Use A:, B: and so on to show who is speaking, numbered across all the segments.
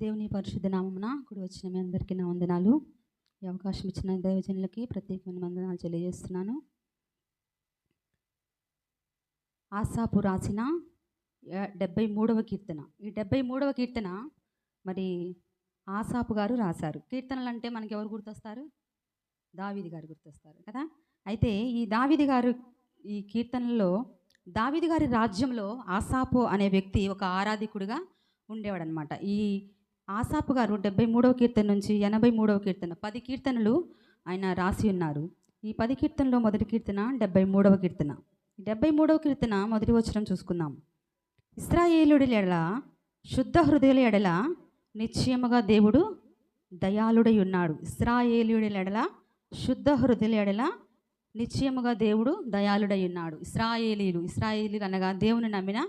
A: దేవుని పరిశుద్ధ నామమున కూడి వచ్చిన మీ అందరికీ నా వందనాలు. ఈ అవకాశం ఇచ్చిన దైవజనులకి ప్రత్యేకమైన వందనాలు తెలియజేస్తున్నాను. ఆసాపు రాసిన డెబ్బై మూడవ కీర్తన. ఈ డెబ్బై మూడవ కీర్తన మరి ఆసాపు గారు రాశారు. కీర్తనలు అంటే మనకి ఎవరు గుర్తొస్తారు? దావిది గారు గుర్తొస్తారు కదా? అయితే ఈ దావిది గారు ఈ కీర్తనలో దావిది గారి రాజ్యంలో ఆసాపు అనే వ్యక్తి ఒక ఆరాధికుడిగా ఉండేవాడనమాట ఈ ఆసాపు గారు డెబ్బై మూడవ కీర్తన నుంచి ఎనభై మూడవ కీర్తన పది కీర్తనలు ఆయన రాసి ఉన్నారు. ఈ పది కీర్తనలో మొదటి కీర్తన డెబ్బై మూడవ కీర్తన. డెబ్బై మూడవ కీర్తన మొదటి వచనం చూసుకుందాం. ఇస్రాయేలుడి ఎడల శుద్ధ హృదయుల ఎడల నిశ్చయముగా దేవుడు దయాళుడై ఉన్నాడు. ఇస్రాయేలుడి ఎడల శుద్ధ హృదయుల ఎడల నిశ్చయముగా దేవుడు దయాళుడై ఉన్నాడు. ఇస్రాయేలీలు ఇస్రాయేలీలు అనగా దేవుని నమ్మిన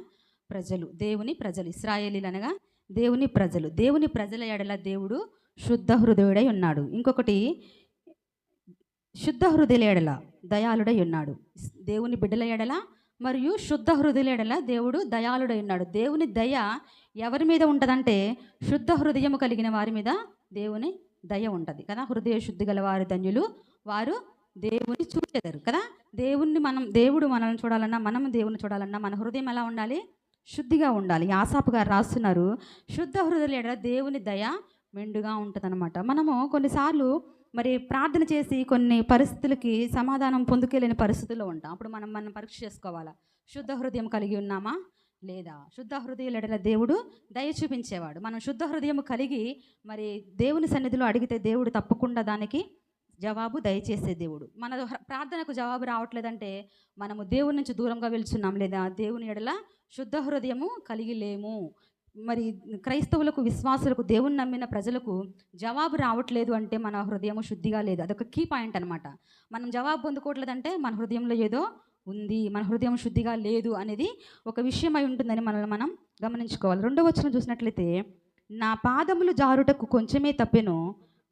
A: ప్రజలు దేవుని ప్రజలు. ఇస్రాయేలీలు అనగా దేవుని ప్రజలు. దేవుని ప్రజల ఎడల దేవుడు శుద్ధ హృదయుడై ఉన్నాడు. ఇంకొకటి శుద్ధ హృదయుల ఎడల దయాళుడై ఉన్నాడు. దేవుని బిడ్డల ఎడల మరియు శుద్ధ హృదయుల ఎడల దేవుడు దయాళుడై ఉన్నాడు. దేవుని దయ ఎవరి మీద ఉంటుందంటే శుద్ధ హృదయము కలిగిన వారి మీద దేవుని దయ ఉంటుంది. కదా? హృదయ శుద్ధి గల వారి ధన్యులు వారు దేవుని చూచెదరు. కదా? దేవుణ్ణి మనం దేవుడు మనల్ని చూడాలన్నా మనం దేవుని చూడాలన్నా మన హృదయం ఎలా ఉండాలి? శుద్ధిగా ఉండాలి. ఆసాపు గారు రాస్తున్నారు. శుద్ధ హృదయ దేవుని దయ మెండుగా ఉంటుందన్నమాట. మనము కొన్నిసార్లు మరి ప్రార్థన చేసి కొన్ని పరిస్థితులకి సమాధానం పొందుకెళ్ళని పరిస్థితుల్లో ఉంటాం. అప్పుడు మనం మనం పరీక్ష చేసుకోవాలా? శుద్ధ హృదయం కలిగి ఉన్నామా? లేదా? శుద్ధ హృదయాల దేవుడు దయ చూపించేవాడు. మనం శుద్ధ హృదయం కలిగి మరి దేవుని సన్నిధిలో అడిగితే దేవుడు తప్పకుండా దానికి జవాబు దయచేసే దేవుడు. మన ప్రార్థనకు జవాబు రావట్లేదంటే మనము దేవుని నుంచి దూరంగా వెళ్తున్నాం లేదా దేవుని ఎడల శుద్ధ హృదయము కలిగి లేము. మరి క్రైస్తవులకు విశ్వాసులకు దేవుని నమ్మిన ప్రజలకు జవాబు రావట్లేదు అంటే మన హృదయము శుద్ధిగా లేదు. అదొక కీ పాయింట్ అనమాట మనం జవాబు పొందుకోవట్లేదంటే మన హృదయంలో ఏదో ఉంది. మన హృదయం శుద్ధిగా లేదు అనేది ఒక విషయం అయి ఉంటుందని మనల్ని మనం గమనించుకోవాలి. రెండో వచ్చిన చూసినట్లయితే నా పాదములు జారుటకు కొంచెమే తప్పెను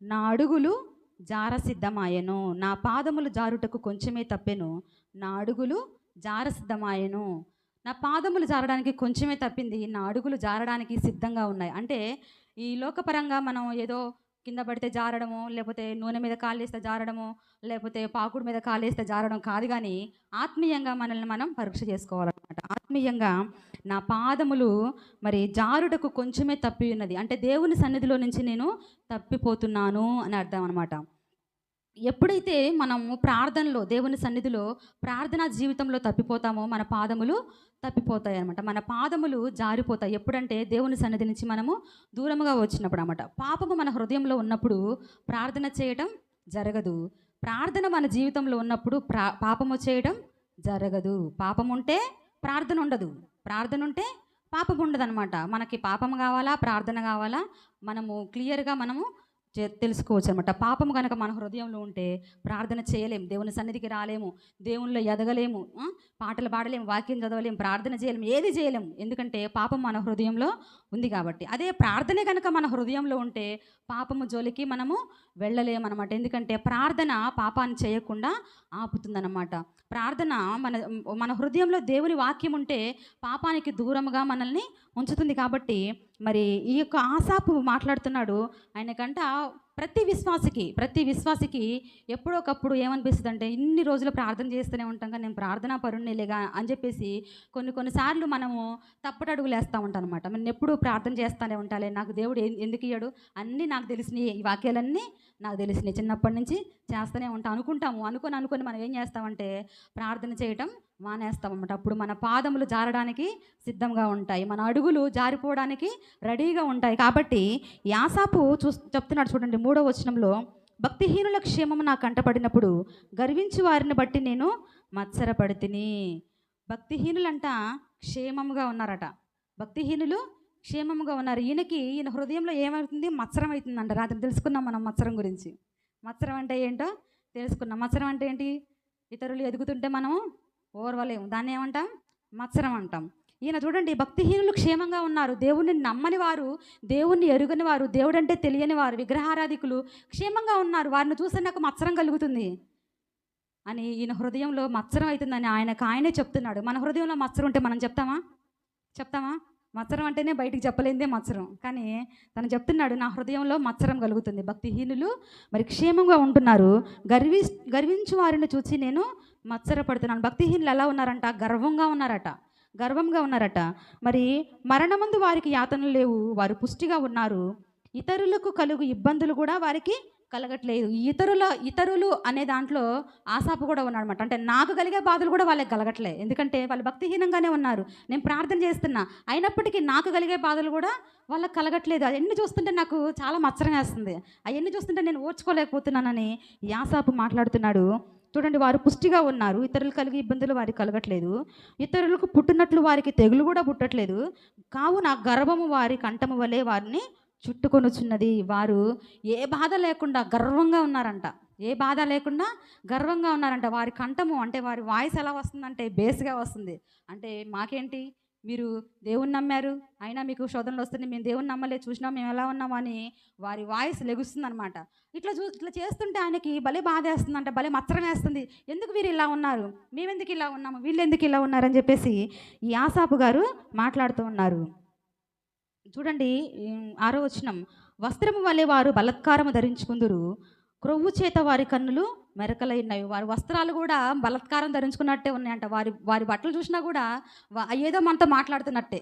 A: నా అడుగులు జార సిద్ధమాయను నా పాదములు జారుటకు కొంచెమే తప్పెను నా అడుగులు జార సిద్ధమాయెను నా పాదములు జారడానికి కొంచెమే తప్పింది నా అడుగులు జారడానికి సిద్ధంగా ఉన్నాయి. అంటే ఈ లోకపరంగా మనం ఏదో కింద పడితే జారడము లేకపోతే నూనె మీద కాలేస్తే జారడము లేకపోతే పాకుడు మీద కాలేస్తే జారడం కాదు కానీ ఆత్మీయంగా మనల్ని మనం పరీక్ష చేసుకోవాలన్నమాట. ఆత్మీయంగా నా పాదములు మరి జారుటకు కొంచెమే తప్పి ఉన్నది. అంటే దేవుని సన్నిధిలో నుంచి నేను తప్పిపోతున్నాను అని అర్థం అనమాట ఎప్పుడైతే మనము ప్రార్థనలో దేవుని సన్నిధిలో ప్రార్థనా జీవితంలో తప్పిపోతామో మన పాదములు తప్పిపోతాయి అనమాట మన పాదములు జారిపోతాయి. ఎప్పుడంటే దేవుని సన్నిధి నుంచి మనము దూరముగా వచ్చినప్పుడు అనమాట పాపము మన హృదయంలో ఉన్నప్పుడు ప్రార్థన చేయటం జరగదు. ప్రార్థన మన జీవితంలో ఉన్నప్పుడు ప్రా పాపము చేయడం జరగదు. పాపం ఉంటే ప్రార్థన ఉండదు ప్రార్థన ఉంటే పాపం ఉండదన్నమాట మనకి పాపం కావాలా? ప్రార్థన కావాలా? మనము క్లియర్గా మనము తెలుసుకోవచ్చు అనమాట పాపం కనుక మన హృదయంలో ఉంటే ప్రార్థన చేయలేము దేవుని సన్నిధికి రాలేము దేవునిలో ఎదగలేము పాటలు పాడలేము వాక్యం చదవలేము ప్రార్థన చేయలేము ఏది చేయలేము. ఎందుకంటే పాపం మన హృదయంలో ఉంది కాబట్టి. అదే ప్రార్థనే కనుక మన హృదయంలో ఉంటే పాపము జోలికి మనము వెళ్ళలేమన్నమాట ఎందుకంటే ప్రార్థన పాపాన్ని చేయకుండా ఆపుతుందన్నమాట ప్రార్థన మన మన హృదయంలో దేవుని వాక్యం ఉంటే పాపానికి దూరంగా మనల్ని ఉంచుతుంది కాబట్టి మరి ఈ యొక్క ఆశాపు మాట్లాడుతున్నాడు. ఆయనకంట ప్రతి విశ్వాసకి ప్రతి విశ్వాసకి ఎప్పుడొకప్పుడు ఏమనిపిస్తుంది అంటే ఇన్ని రోజులు ప్రార్థన చేస్తూనే ఉంటాం కానీ నేను ప్రార్థనా పరుణ్ణిలేగా అని చెప్పేసి కొన్ని కొన్నిసార్లు మనము తప్పటడుగులు వేస్తూ ఉంటాం అనమాట నేను ఎప్పుడు ప్రార్థన చేస్తూనే ఉంటాలే నాకు దేవుడు ఎందుకు ఇయ్యాడు? అన్నీ నాకు తెలిసినాయి ఈ వాక్యాలన్నీ నాకు తెలిసినాయి. చిన్నప్పటి నుంచి చేస్తూనే ఉంటాం అనుకుంటాము. అనుకొని అనుకొని మనం ఏం చేస్తామంటే ప్రార్థన చేయటం మానేస్తామన్నమాట. అప్పుడు మన పాదములు జారడానికి సిద్ధంగా ఉంటాయి. మన అడుగులు జారిపోవడానికి రెడీగా ఉంటాయి. కాబట్టి యాసాపు చూ చెప్తున్నాడు చూడండి మూడో వచనంలో భక్తిహీనుల క్షేమం నాకు కంటపడినప్పుడు గర్వించి వారిని బట్టి నేను మత్సరపడితిని. భక్తిహీనులంట క్షేమముగా ఉన్నారట. భక్తిహీనులు క్షేమముగా ఉన్నారు. ఈయనకి ఈయన హృదయంలో ఏమవుతుంది? మత్సరం అవుతుందంట. రాత్రి తెలుసుకున్నాం మనం మత్సరం గురించి. మత్సరం అంటే ఏంటో తెలుసుకున్నాం. మత్సరం అంటే ఏంటి? ఇతరులు ఎదుగుతుంటే మనము ఓర్వలేము. దాన్ని ఏమంటాం? మత్సరం అంటాం. ఈయన చూడండి భక్తిహీనులు క్షేమంగా ఉన్నారు. దేవుణ్ణి నమ్మని వారు దేవుణ్ణి ఎరుగని వారు దేవుడంటే తెలియని వారు విగ్రహారాధికులు క్షేమంగా ఉన్నారు. వారిని చూస్తే నాకు మత్సరం కలుగుతుంది. అని ఈయన హృదయంలో మత్సరం అవుతుందని ఆయనకు ఆయనే చెప్తున్నాడు. మన హృదయంలో మత్సరం ఉంటే మనం చెప్తామా? చెప్తామా? మత్సరం అంటేనే బయటికి చెప్పలేందే మత్సరం. కానీ తను చెప్తున్నాడు నా హృదయంలో మత్సరం కలుగుతుంది. భక్తిహీనులు మరి క్షేమంగా ఉంటున్నారు. గర్వి గర్వించు వారిని చూసి నేను మత్సరపడుతున్నాను. భక్తిహీనులు ఎలా ఉన్నారంట? గర్వంగా ఉన్నారట. గర్వంగా ఉన్నారట. మరి మరణమందు వారికి యాతనలు లేవు. వారు పుష్టిగా ఉన్నారు. ఇతరులకు కలుగు ఇబ్బందులు కూడా వారికి కలగట్లేదు. ఇతరుల ఇతరులు అనే దాంట్లో ఆశాపు కూడా ఉన్నాడనమాట అంటే నాకు కలిగే బాధలు కూడా వాళ్ళకి కలగట్లే. ఎందుకంటే వాళ్ళు భక్తిహీనంగానే ఉన్నారు. నేను ప్రార్థన చేస్తున్నా. అయినప్పటికీ నాకు కలిగే బాధలు కూడా వాళ్ళకి కలగట్లేదు. అవన్నీ చూస్తుంటే నాకు చాలా మచ్చరం వేస్తుంది. అవన్నీ చూస్తుంటే నేను ఓర్చుకోలేకపోతున్నానని యాసాపు మాట్లాడుతున్నాడు. చూడండి వారు పుష్టిగా ఉన్నారు. ఇతరులు కలిగే ఇబ్బందులు వారికి కలగట్లేదు. ఇతరులకు పుట్టినట్లు వారికి తెగులు కూడా పుట్టట్లేదు. కావున గర్వము వారి కంఠము వలె వారిని చుట్టుకొనుచున్నది వారు ఏ బాధ లేకుండా గర్వంగా ఉన్నారంట. ఏ బాధ లేకుండా గర్వంగా ఉన్నారంట. వారి కంఠము అంటే వారి వాయిస్ ఎలా వస్తుందంటే బేస్గా వస్తుంది. అంటే మాకేంటి? మీరు దేవుని నమ్మారు. అయినా మీకు శోధనలు వస్తున్నాయి. మేము దేవుని నమ్మలే. చూసినా. మేము ఎలా ఉన్నామని వారి వాయిస్ లెగుస్తుందనమాట ఇట్లా చూ ఇట్లా చేస్తుంటే ఆయనకి భలే బాధ వేస్తుందంట. భలే మత్సరం వేస్తుంది. ఎందుకు వీరు ఇలా ఉన్నారు? మేమెందుకు ఇలా ఉన్నాము? వీళ్ళు ఎందుకు ఇలా ఉన్నారని చెప్పేసి ఈ ఆసాపు గారు మాట్లాడుతూ ఉన్నారు. చూడండి ఆరో వచనం. వస్త్రము వలె వారు బలత్కారము ధరించుకుందరు. క్రొవ్వు చేత వారి కన్నులు మెరకలై ఉన్నాయి వారి వస్త్రాలు కూడా బలత్కారం ధరించుకున్నట్టే ఉన్నాయంట. వారి వారి బట్టలు చూసినా కూడా ఏదో మనతో మాట్లాడుతున్నట్టే.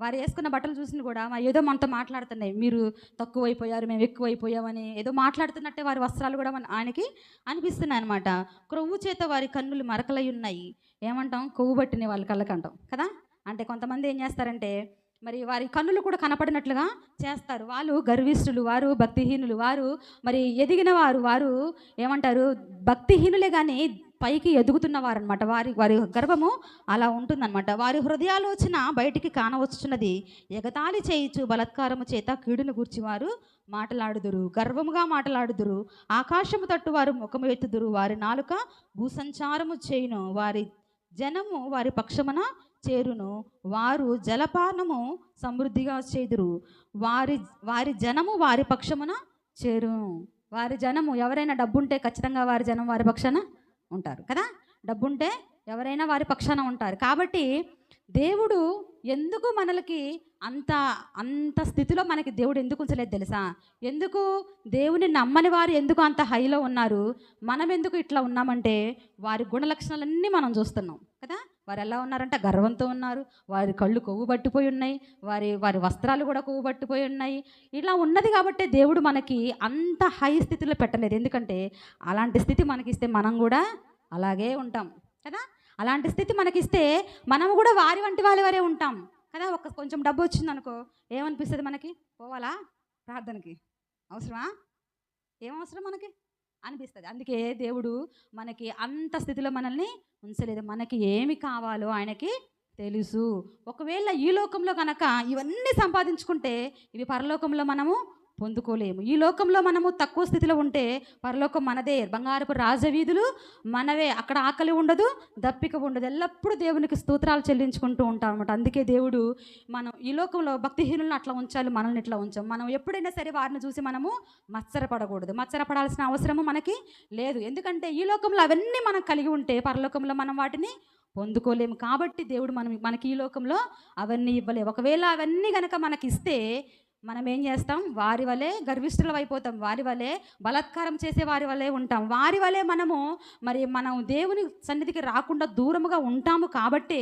A: వారు వేసుకున్న బట్టలు చూసిన కూడా "మా ఏదో మనతో మాట్లాడుతున్నాయి. మీరు తక్కువైపోయారు మేము ఎక్కువైపోయామని ఏదో మాట్లాడుతున్నట్టే వారి వస్త్రాలు కూడా మన ఆయనకి అనిపిస్తున్నాయి అనమాట క్రొవ్వు చేత వారి కన్నులు మరకలై ఉన్నాయి. ఏమంటాం? కొవ్వు పట్టిన వాళ్ళ కళ్ళకంటాం. కదా? అంటే కొంతమంది ఏం చేస్తారంటే మరి వారి కన్నులు కూడా కనపడినట్లుగా చేస్తారు. వాళ్ళు గర్విష్ఠులు వారు భక్తిహీనులు వారు మరి ఎదిగిన వారు వారు ఏమంటారు? భక్తిహీనులే కానీ పైకి ఎదుగుతున్నవారనమాట వారి వారి గర్భము అలా ఉంటుందన్నమాట. వారి హృదయాలోచన బయటికి కానవచ్చున్నది ఎగతాళి చేయించు బలత్కారము చేత కీడును గూర్చి వారు మాటలాడుదురు. గర్వముగా మాటలాడుదురు. ఆకాశము తట్టు వారు ముఖము ఎత్తుదురు. వారి నాలుక భూసంచారము చేయును. వారి జనము వారి పక్షమున చేరును. వారు జలపానము సమృద్ధిగా చేదురు. వారి వారి జనము వారి పక్షమున చేరును వారి జనము ఎవరైనా డబ్బుంటే ఖచ్చితంగా వారి జనం వారి పక్షాన ఉంటారు కదా? డబ్బుంటే ఎవరైనా వారి పక్షాన ఉంటారు. కాబట్టి దేవుడు ఎందుకు మనలకి అంత అంత స్థితిలో మనకి దేవుడు ఎందుకు ఉంచలేదు తెలుసా? ఎందుకు దేవుని నమ్మని వారు ఎందుకు అంత హైలో ఉన్నారు? మనం ఎందుకు ఇట్లా ఉన్నామంటే వారి గుణ లక్షణాలన్నీ మనం చూస్తున్నాం కదా? వారు ఎలా ఉన్నారంటే? గర్వంతో ఉన్నారు. వారి కళ్ళు కొవ్వు పట్టిపోయి ఉన్నాయి. వారి వారి వస్త్రాలు కూడా కొవ్వు పట్టిపోయి ఉన్నాయి. ఇలా ఉన్నది కాబట్టి దేవుడు మనకి అంత హై స్థితిలో పెట్టలేదు. ఎందుకంటే అలాంటి స్థితి మనకిస్తే మనం కూడా అలాగే ఉంటాం. కదా? అలాంటి స్థితి మనకిస్తే మనం కూడా వారి వంటి వాళ్ళ వారే ఉంటాం. కదా? ఒక కొంచెం డబ్బు వచ్చింది అనుకో ఏమనిపిస్తుంది మనకి? పోవాలా ప్రార్థనకి? అవసరమా? ఏం అవసరం మనకి? అనిపిస్తుంది. అందుకే దేవుడు మనకి అంత స్థితిలో మనల్ని ఉంచలేదు. మనకి ఏమి కావాలో ఆయనకి తెలుసు. ఒకవేళ ఈ లోకంలో కనుక ఇవన్నీ సంపాదించుకుంటే ఇవి పరలోకంలో మనము పొందుకోలేము. ఈ లోకంలో మనము తక్కువ స్థితిలో ఉంటే పరలోకం మనదే. బంగారపు రాజవీధులు మనవే. అక్కడ ఆకలి ఉండదు దప్పిక ఉండదు. ఎల్లప్పుడూ దేవునికి స్తోత్రాలు చెల్లించుకుంటూ ఉంటాం అనమాట అందుకే దేవుడు మనం ఈ లోకంలో భక్తిహీనులను అట్లా ఉంచాలి మనల్ని ఇట్లా ఉంచాం. మనం ఎప్పుడైనా సరే వారిని చూసి మనము మత్సరపడకూడదు. మత్సరపడాల్సిన అవసరము మనకి లేదు. ఎందుకంటే ఈ లోకంలో అవన్నీ మనం కలిగి ఉంటే పరలోకంలో మనం వాటిని పొందుకోలేము. కాబట్టి దేవుడు మనం మనకి ఈ లోకంలో అవన్నీ ఇవ్వలేము. ఒకవేళ అవన్నీ కనుక మనకి ఇస్తే మనం ఏం చేస్తాం? వారి వలె గర్విష్ఠులం అయిపోతాం. వారి వలె బలాత్కారం చేసే వారి వలె ఉంటాం. వారి వలె మనము మరి మనం దేవుని సన్నిధికి రాకుండా దూరముగా ఉంటాము కాబట్టే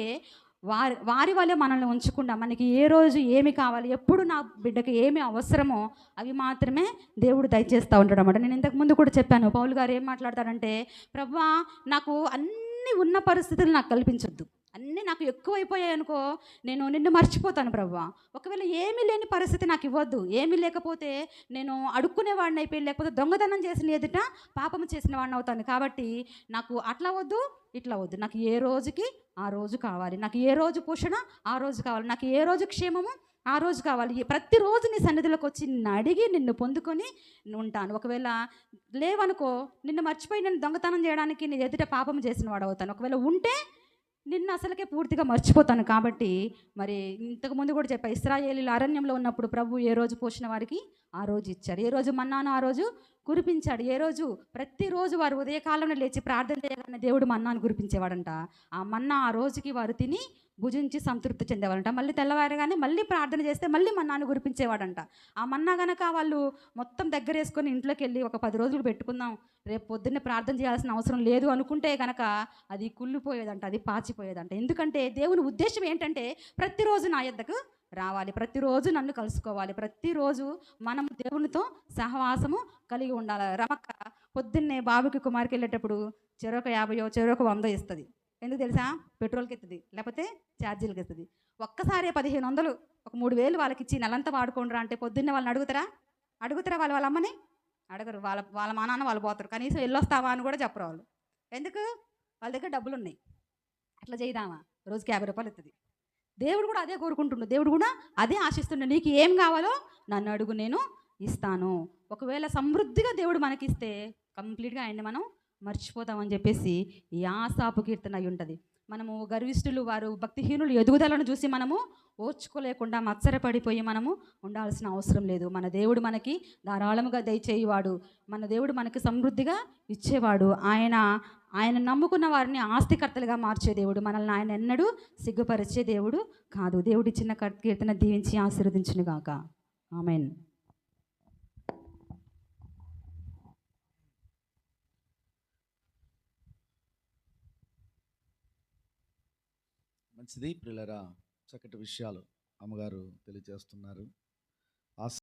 A: వారి వారి వల్ల మనల్ని ఉంచకుండా మనకి ఏ రోజు ఏమి కావాలి ఎప్పుడు నా బిడ్డకి ఏమి అవసరమో అవి మాత్రమే దేవుడు దయచేస్తూ ఉంటాడు అనమాట నేను ఇంతకు ముందు కూడా చెప్పాను పౌలు గారు ఏం మాట్లాడతారంటే ప్రభా నాకు అన్నీ ఉన్న పరిస్థితులు నాకు కల్పించొద్దు. అన్నీ నాకు ఎక్కువైపోయాయి అనుకో నేను నిన్ను మర్చిపోతాను ప్రభా ఒకవేళ ఏమీ లేని పరిస్థితి నాకు ఇవ్వద్దు. ఏమీ లేకపోతే నేను అడుక్కునేవాడిని అయిపోయి లేకపోతే దొంగతనం చేసిన ఎదుట పాపం చేసిన వాడిని అవుతాను. కాబట్టి నాకు అట్లా వద్దు ఇట్లా వద్దు. నాకు ఏ రోజుకి ఆ రోజు కావాలి. నాకు ఏ రోజు పోషణ ఆ రోజు కావాలి. నాకు ఏ రోజు క్షేమము ఆ రోజు కావాలి. ప్రతిరోజు నీ సన్నిధిలోకి వచ్చి నిన్ను అడిగి నిన్ను పొందుకొని ఉంటాను. ఒకవేళ లేవనుకో నిన్ను మర్చిపోయి నేను దొంగతనం చేయడానికి నీ ఎదుట పాపం చేసిన వాడు అవుతాను. ఒకవేళ ఉంటే నిన్ను అసలుకే పూర్తిగా మర్చిపోతాను కాబట్టి మరి ఇంతకు ముందు కూడా చెప్పా ఇస్రాయేలీలు అరణ్యంలో ఉన్నప్పుడు ప్రభు ఏ రోజు పోసిన వారికి ఆ రోజు ఇచ్చాడు ఏ రోజు మన్నాను ఆ రోజు కురిపించాడు. ఏ రోజు ప్రతిరోజు వారు ఉదయకాలంలో లేచి ప్రార్థన చేయగానే దేవుడు మన్నాను కురిపించేవాడంట. ఆ మన్నా ఆ రోజుకి వారు తిని భుజించి సంతృప్తి చెందేవాడంట మళ్ళీ తెల్లవారగానే మళ్ళీ ప్రార్థన చేస్తే మళ్ళీ మన్నాను గురిపించేవాడంట ఆ మన్నా గనక వాళ్ళు మొత్తం దగ్గర వేసుకొని ఇంట్లోకి వెళ్ళి ఒక పది రోజులు పెట్టుకుందాం రేపు పొద్దున్నే ప్రార్థన చేయాల్సిన అవసరం లేదు అనుకుంటే గనక అది కుళ్ళిపోయేదంట అది పాచిపోయేదంట. ఎందుకంటే దేవుని ఉద్దేశం ఏంటంటే ప్రతిరోజు నా యొద్దకు రావాలి ప్రతిరోజు నన్ను కలుసుకోవాలి ప్రతిరోజు మనం దేవునితో సహవాసము కలిగి ఉండాలి. రమక్క పొద్దున్నే బాబుకి కుమార్కి వెళ్ళేటప్పుడు చెరొక యాభయో చెరొక వందో ఇస్తుంది. ఎందుకు తెలుసా? పెట్రోల్కి ఎత్తుంది లేకపోతే ఛార్జీలకి ఎత్తుంది ఒక్కసారి పదిహేను వందలు ఒక మూడు వేలు వాళ్ళకి ఇచ్చి నెలంతా వాడుకోండిరా అంటే పొద్దున్నే వాళ్ళని అడుగుతారా? అడుగుతారా వాళ్ళు వాళ్ళ అమ్మని? అడగరు వాళ్ళ వాళ్ళ మా నాన్న వాళ్ళు పోతారు. కనీసం వెళ్ళొస్తావా అని కూడా చెప్పరు వాళ్ళు. ఎందుకు? వాళ్ళ దగ్గర డబ్బులు ఉన్నాయి అట్లా చేద్దామా రోజుకి యాభై రూపాయలు ఎత్తుంది దేవుడు కూడా అదే కోరుకుంటుండు. దేవుడు కూడా అదే ఆశిస్తుండే. నీకు ఏం కావాలో నన్ను అడుగు నేను ఇస్తాను. ఒకవేళ సమృద్ధిగా దేవుడు మనకిస్తే కంప్లీట్గా ఆయన్ని మనం మర్చిపోతామని చెప్పేసి యాసాపు కీర్తన అయి ఉంటుంది. మనము గర్విష్ఠులు వారు భక్తిహీనులు ఎదుగుదలను చూసి మనము ఓర్చుకోలేకుండా మత్సరపడిపోయి మనము ఉండాల్సిన అవసరం లేదు. మన దేవుడు మనకి ధారాళముగా దయచేయవాడు. మన దేవుడు మనకి సమృద్ధిగా ఇచ్చేవాడు. ఆయన ఆయన నమ్ముకున్న వారిని ఆస్తికర్తలుగా మార్చే దేవుడు. మనల్ని ఆయన ఎన్నడూ సిగ్గుపరిచే దేవుడు కాదు. దేవుడి చిన్న కీర్తన దీవించి ఆశీర్వదించునుగాక. ఆమెన్.
B: మంచిది. పిల్లరా చక్కటి విషయాలు అమ్మగారు తెలియజేస్తున్నారు.